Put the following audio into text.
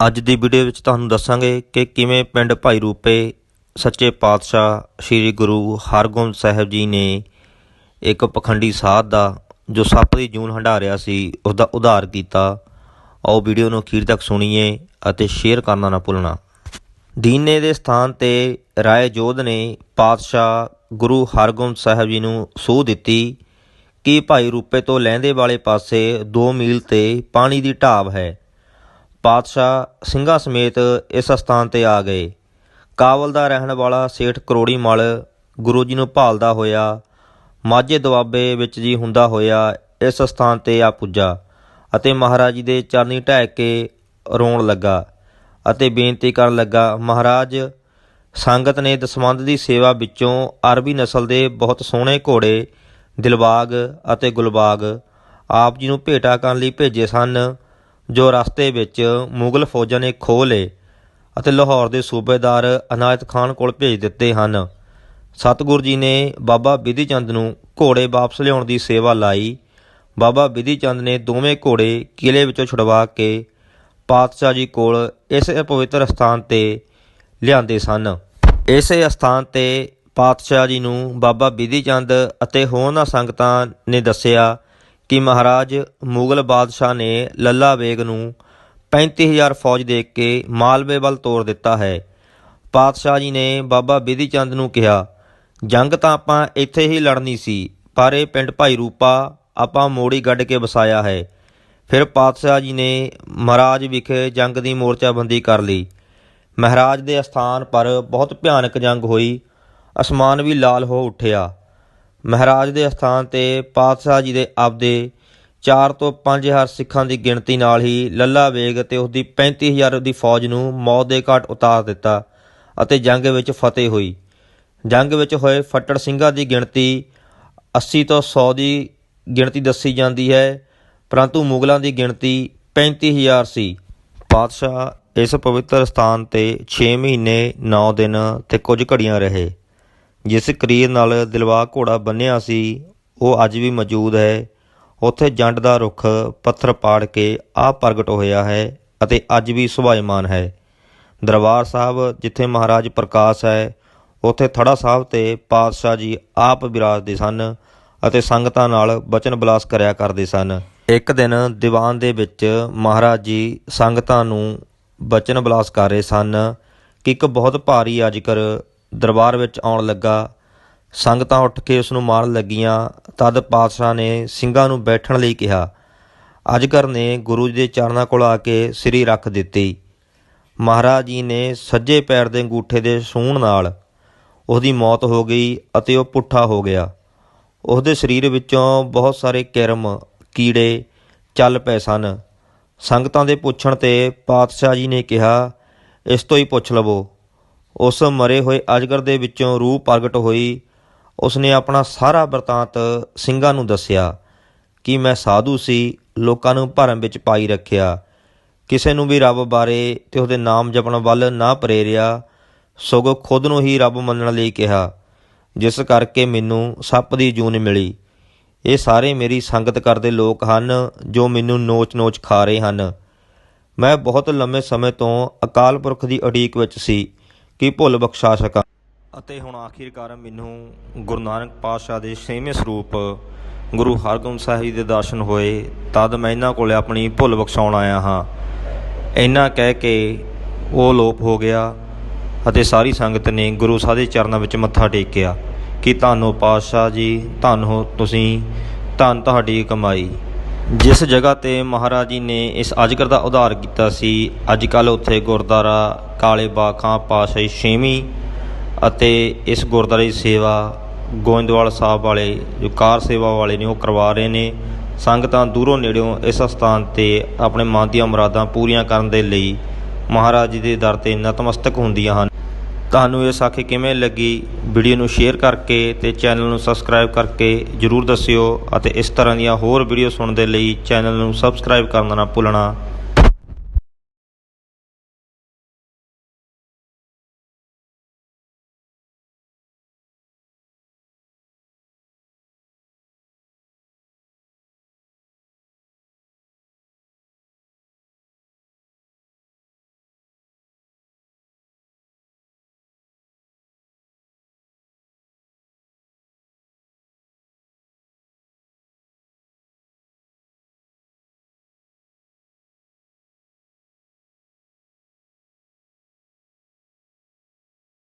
ਅੱਜ ਦੀ ਵੀਡੀਓ ਵਿੱਚ ਤੁਹਾਨੂੰ ਦੱਸਾਂਗੇ ਕਿ ਕਿਵੇਂ ਪਿੰਡ ਭਾਈ ਰੂਪੇ, ਸੱਚੇ ਪਾਤਸ਼ਾਹ ਸ੍ਰੀ ਗੁਰੂ ਹਰਗੋਬਿੰਦ ਸਾਹਿਬ ਜੀ ਨੇ ਇੱਕ ਪਖੰਡੀ ਸਾਧ ਦਾ, ਜੋ ਸੱਪ ਦੀ ਜੂਨ ਹੰਢਾਰਿਆ ਸੀ ਉਸ ਦਾ ਉਧਾਰ ਕੀਤਾ। ਆਓ ਵੀਡੀਓ ਨੂੰ ਅਖੀਰ ਤੱਕ ਸੁਣੀਏ ਅਤੇ ਸ਼ੇਅਰ ਕਰਨਾ ਨਾ ਭੁੱਲਣਾ। ਦੀਨੇ ਦੇ ਸਥਾਨ ਤੇ ਰਾਏ ਜੋਧ ਨੇ ਪਾਤਸ਼ਾਹ ਗੁਰੂ ਹਰਗੋਬਿੰਦ ਸਾਹਿਬ ਜੀ ਨੂੰ ਸੂਹ ਦਿੱਤੀ ਕਿ ਭਾਈ ਰੂਪੇ ਤੋਂ ਲਹਿੰਦੇ ਵਾਲੇ ਪਾਸੇ 2 ਮੀਲ ਤੇ ਪਾਣੀ ਦੀ ਢਾਬ ਹੈ। ਪਾਤਸ਼ਾਹ ਸਿੰਘਾਂ ਸਮੇਤ ਇਸ ਸਥਾਨ ਤੇ ਆ ਗਏ। ਕਾਬਲ ਦਾ ਰਹਿਣ ਵਾਲਾ ਸੇਠ ਕਰੋੜੀ ਮਲ ਗੁਰੂ ਜੀ ਨੂੰ ਭਾਲਦਾ ਹੋਇਆ, ਮਾਝੇ ਦੁਆਬੇ ਵਿੱਚ ਜੀ ਹੁੰਦਾ ਹੋਇਆ ਇਸ ਸਥਾਨ ਤੇ ਆ ਪੁੱਜਾ ਅਤੇ ਮਹਾਰਾਜ ਜੀ ਦੇ ਚਰਨੀ ਢਹਿ ਕੇ ਰੋਣ ਲੱਗਾ ਅਤੇ ਬੇਨਤੀ ਕਰਨ ਲੱਗਾ, ਮਹਾਰਾਜ, ਸੰਗਤ ਨੇ ਦਸਵੰਧ ਦੀ ਸੇਵਾ ਵਿੱਚੋਂ ਅਰਬੀ ਨਸਲ ਦੇ ਬਹੁਤ ਸੋਹਣੇ ਘੋੜੇ, ਦਿਲਬਾਗ ਅਤੇ ਗੁਲਬਾਗ ਆਪ ਜੀ ਨੂੰ ਭੇਟਾ ਕਰਨ ਲਈ ਭੇਜੇ ਸਨ। ਜੋ ਰਸਤੇ ਵਿੱਚ ਮੁਗਲ ਫੌਜਾਂ ਨੇ ਖੋਹ ਲਏ ਅਤੇ ਲਾਹੌਰ ਦੇ ਸੂਬੇਦਾਰ ਅਨਾਇਤ ਖਾਨ ਕੋਲ ਭੇਜ ਦਿੱਤੇ ਹਨ। ਸਤਿਗੁਰੂ ਜੀ ਨੇ ਬਾਬਾ ਬਿਧੀ ਚੰਦ ਨੂੰ ਘੋੜੇ ਵਾਪਸ ਲਿਆਉਣ ਦੀ ਸੇਵਾ ਲਾਈ। ਬਾਬਾ ਬਿਧੀ ਚੰਦ ਨੇ ਦੋਵੇਂ ਘੋੜੇ ਕਿਲੇ ਵਿੱਚੋਂ ਛੁਡਵਾ ਕੇ ਪਾਤਸ਼ਾਹ ਜੀ ਕੋਲ ਇਸ ਪਵਿੱਤਰ ਸਥਾਨ ਤੇ ਲਿਆਂਦੇ ਸਨ। ਇਸੇ ਸਥਾਨ ਤੇ ਪਾਤਸ਼ਾਹ ਜੀ ਨੂੰ ਬਾਬਾ ਬਿਧੀ ਚੰਦ ਅਤੇ ਹੋਰਨਾਂ ਸੰਗਤਾਂ ਨੇ ਦੱਸਿਆ ਕਿ ਮਹਾਰਾਜ ਮੁਗਲ ਬਾਦਸ਼ਾਹ ਨੇ ਲੱਲਾ ਬੇਗ ਨੂੰ 35000 ਫੌਜ ਦੇ ਕੇ ਮਾਲਵੇ ਵੱਲ ਤੋਰ ਦਿੱਤਾ ਹੈ। ਪਾਤਸ਼ਾਹ ਜੀ ਨੇ ਬਾਬਾ ਬਿਧੀ ਚੰਦ ਨੂੰ ਕਿਹਾ, ਜੰਗ ਤਾਂ ਆਪਾਂ ਇੱਥੇ ਹੀ ਲੜਨੀ ਸੀ, ਪਰ ਇਹ ਪਿੰਡ ਭਾਈ ਰੂਪਾ ਆਪਾਂ ਮੋੜੀ ਗੱਡ ਕੇ ਵਸਾਇਆ ਹੈ। ਫਿਰ ਪਾਤਸ਼ਾਹ ਜੀ ਨੇ ਮਹਾਰਾਜ ਵਿਖੇ ਜੰਗ ਦੀ ਮੋਰਚਾਬੰਦੀ ਕਰ ਲਈ। ਮਹਾਰਾਜ ਦੇ ਅਸਥਾਨ ਪਰ ਬਹੁਤ ਭਿਆਨਕ ਜੰਗ ਹੋਈ। ਅਸਮਾਨ ਵੀ ਲਾਲ ਹੋ ਉੱਠਿਆ। ਮਹਾਰਾਜ ਦੇ ਅਸਥਾਨ ਤੇ ਪਾਤਸ਼ਾਹ ਜੀ ਦੇ ਆਪਦੇ 4 ਤੋਂ 5000 ਸਿੱਖਾਂ ਦੀ ਗਿਣਤੀ ਨਾਲ ਹੀ ਲੱਲਾ ਵੇਗ ਤੇ ਉਸ ਦੀ 35000 ਦੀ ਫੌਜ ਨੂੰ ਮੌਤ ਦੇ ਘਾਟ ਉਤਾਰ ਦਿੱਤਾ ਅਤੇ ਜੰਗ ਵਿੱਚ ਫਤਿਹ ਹੋਈ। ਜੰਗ ਵਿੱਚ ਹੋਏ ਫੱਟੜ ਸਿੰਘਾਂ ਦੀ ਗਿਣਤੀ 80 ਤੋਂ 100 ਦੀ ਗਿਣਤੀ ਦੱਸੀ ਜਾਂਦੀ ਹੈ, ਪਰੰਤੂ ਮੁਗਲਾਂ ਦੀ ਗਿਣਤੀ 35000 ਸੀ। ਪਾਤਸ਼ਾਹ ਇਸ ਪਵਿੱਤਰ ਸਥਾਨ ਤੇ 6 ਮਹੀਨੇ 9 ਦਿਨ ਤੇ ਕੁਝ ਘੜੀਆਂ ਰਹੇ। ਜਿਸ ਕਰੀਰ ਨਾਲ ਦਿਲਵਾ ਘੋੜਾ ਬੰਨਿਆ ਸੀ, ਉਹ ਅੱਜ ਵੀ ਮੌਜੂਦ ਹੈ। ਉੱਥੇ ਜੰਡ ਦਾ ਰੁੱਖ ਪੱਥਰ ਪਾੜ ਕੇ ਆ ਪ੍ਰਗਟ ਹੋਇਆ ਹੈ ਅਤੇ ਅੱਜ ਵੀ ਸੁਭਾਇਮਾਨ ਹੈ। ਦਰਬਾਰ ਸਾਹਿਬ ਜਿੱਥੇ ਮਹਾਰਾਜ ਪ੍ਰਕਾਸ਼ ਹੈ, ਉੱਥੇ ਥੜਾ ਸਾਹਿਬ ਤੇ ਪਾਤਸ਼ਾਹ ਜੀ ਆਪ ਵਿਰਾਜਦੇ ਸਨ ਅਤੇ ਸੰਗਤਾਂ ਨਾਲ ਬਚਨ ਬਲਾਸ ਕਰਿਆ ਕਰਦੇ ਸਨ। ਇੱਕ ਦਿਨ ਦੀਵਾਨ ਦੇ ਵਿੱਚ ਮਹਾਰਾਜ ਜੀ ਸੰਗਤਾਂ ਨੂੰ ਬਚਨ ਬਲਾਸ ਕਰ ਰਹੇ ਸਨ ਕਿ ਇੱਕ ਬਹੁਤ ਭਾਰੀ ਅਜਗਰ ਦਰਬਾਰ ਵਿੱਚ ਆਉਣ ਲੱਗਾ। ਸੰਗਤਾਂ ਉੱਠ ਕੇ ਉਸ ਨੂੰ ਮਾਰਨ ਲੱਗੀਆਂ। ਤਦ ਪਾਤਸ਼ਾਹ ਨੇ ਸਿੰਘਾਂ ਨੂੰ ਬੈਠਣ ਲਈ ਕਿਹਾ, ਅਜਗਰ ਨੇ ਗੁਰੂ ਜੀ ਦੇ ਚਰਨਾਂ ਕੋਲ ਆ ਕੇ ਸਿਰੀ ਰੱਖ ਦਿੱਤੀ। ਮਹਾਰਾਜ ਜੀ ਨੇ ਸੱਜੇ ਪੈਰ ਦੇ ਅੰਗੂਠੇ ਦੇ ਸੂਣ ਨਾਲ ਉਸ ਦੀ ਮੌਤ ਹੋ ਗਈ ਅਤੇ ਉਹ ਪੁੱਠਾ ਹੋ ਗਿਆ। ਉਸ ਦੇ ਸਰੀਰ ਵਿੱਚੋਂ ਬਹੁਤ ਸਾਰੇ ਕਿਰਮ, ਕੀੜੇ, ਚੱਲ ਪਏ ਸਨ। ਸੰਗਤਾਂ ਦੇ ਪੁੱਛਣ ਤੇ ਪਾਤਸ਼ਾਹ ਜੀ ਨੇ ਕਿਹਾ, ਇਸ ਤੋਂ ਹੀ ਪੁੱਛ ਲਵੋ। ਉਸ ਮਰੇ ਹੋਏ ਅਜਗਰ ਦੇ ਵਿੱਚੋਂ ਰੂਹ ਪ੍ਰਗਟ ਹੋਈ। ਉਸਨੇ ਆਪਣਾ ਸਾਰਾ ਵਰਤਾਂਤ ਸਿੰਘਾਂ ਨੂੰ ਦੱਸਿਆ ਕਿ ਮੈਂ ਸਾਧੂ ਸੀ, ਲੋਕਾਂ ਨੂੰ ਭਰਮ ਵਿੱਚ ਪਾਈ ਰੱਖਿਆ। ਕਿਸੇ ਨੂੰ ਵੀ ਰੱਬ ਬਾਰੇ ਤੇ ਉਹਦੇ ਨਾਮ ਜਪਣ ਵੱਲ ਨਾ ਪ੍ਰੇਰਿਆ, ਸਗੋਂ ਖੁਦ ਨੂੰ ਹੀ ਰੱਬ ਮੰਨਣ ਲਈ ਕਿਹਾ, ਜਿਸ ਕਰਕੇ ਮੈਨੂੰ ਸੱਪ ਦੀ ਜੂਨ ਮਿਲੀ। ਇਹ ਸਾਰੇ ਮੇਰੀ ਸੰਗਤ ਕਰਦੇ ਲੋਕ ਹਨ ਜੋ ਮੈਨੂੰ ਨੋਚ-ਨੋਚ ਖਾ ਰਹੇ ਹਨ। ਮੈਂ ਬਹੁਤ ਲੰਮੇ ਸਮੇਂ ਤੋਂ ਅਕਾਲ ਪੁਰਖ ਦੀ ਉਡੀਕ ਵਿੱਚ ਸੀ। ਕਿ ਭੁੱਲ ਬਖਸ਼ਾ ਸਕਾਂ? ਅਤੇ ਹੁਣ ਆਖਿਰਕਾਰ ਮੈਨੂੰ ਗੁਰੂ ਨਾਨਕ ਪਾਤਸ਼ਾਹ ਦੇ ਛੇਵੇਂ ਸਰੂਪ ਗੁਰੂ ਹਰਗੋਬਿੰਦ ਸਾਹਿਬ ਜੀ ਦੇ ਦਰਸ਼ਨ ਹੋਏ, ਤਦ ਮੈਂ ਇਹਨਾਂ ਕੋਲੇ ਆਪਣੀ ਭੁੱਲ ਬਖਸ਼ਾਉਣ ਆਇਆ ਹਾਂ। ਇਹਨਾਂ ਕਹਿ ਕੇ ਉਹ ਲੋਪ ਹੋ ਗਿਆ ਅਤੇ ਸਾਰੀ ਸੰਗਤ ਨੇ ਗੁਰੂ ਸਾਹਿਬ ਦੇ ਚਰਨਾਂ ਵਿੱਚ ਮੱਥਾ ਟੇਕਿਆ ਕਿ ਧੰਨੋ ਪਾਤਸ਼ਾਹ ਜੀ, ਧੰਨ ਹੋ ਤੁਸੀਂ, ਧੰਨ ਤੁਹਾਡੀ ਕਮਾਈ। ਜਿਸ ਜਗ੍ਹਾ ਤੇ ਮਹਾਰਾਜ ਜੀ ਨੇ ਇਸ ਅਜਗਰ ਦਾ ਉਧਾਰ ਕੀਤਾ ਸੀ, ਅੱਜ ਕੱਲ ਉੱਥੇ ਗੁਰਦੁਆਰਾ ਕਾਲੇ ਬਾਖਾਂ ਪਾਤਸ਼ਾਹੀ ਛੇਵੀਂ ਅਤੇ ਇਸ ਗੁਰਦੁਆਰੇ ਦੀ ਸੇਵਾ ਗੋਇੰਦਵਾਲ ਸਾਹਿਬ ਵਾਲੇ, ਜੋ ਕਾਰ ਸੇਵਾ ਵਾਲੇ ਨੇ, ਉਹ ਕਰਵਾ ਰਹੇ ਨੇ। ਸੰਗਤਾਂ ਦੂਰੋਂ ਨੇੜਿਓਂ ਇਸ ਸਥਾਨ ਤੇ ਆਪਣੇ ਮਨ ਦੀਆਂ ਮੁਰਾਦਾਂ ਪੂਰੀਆਂ ਕਰਨ ਦੇ ਲਈ ਮਹਾਰਾਜ ਜੀ ਦੇ ਦਰ ਤੇ ਨਤਮਸਤਕ ਹੁੰਦੀਆਂ ਹਨ। ਤੁਹਾਨੂੰ ਇਹ ਸਾਖੀ ਕਿਵੇਂ ਲੱਗੀ? ਵੀਡੀਓ ਨੂੰ ਸ਼ੇਅਰ ਕਰਕੇ ਤੇ ਚੈਨਲ ਨੂੰ ਸਬਸਕ੍ਰਾਈਬ ਕਰਕੇ ਜਰੂਰ ਦੱਸਿਓ ਅਤੇ ਇਸ ਤਰ੍ਹਾਂ ਦੀਆਂ ਹੋਰ ਵੀਡੀਓ ਸੁਣਨ ਦੇ ਲਈ ਚੈਨਲ ਨੂੰ ਸਬਸਕ੍ਰਾਈਬ ਕਰਨਾ ਨਾ ਭੁੱਲਣਾ।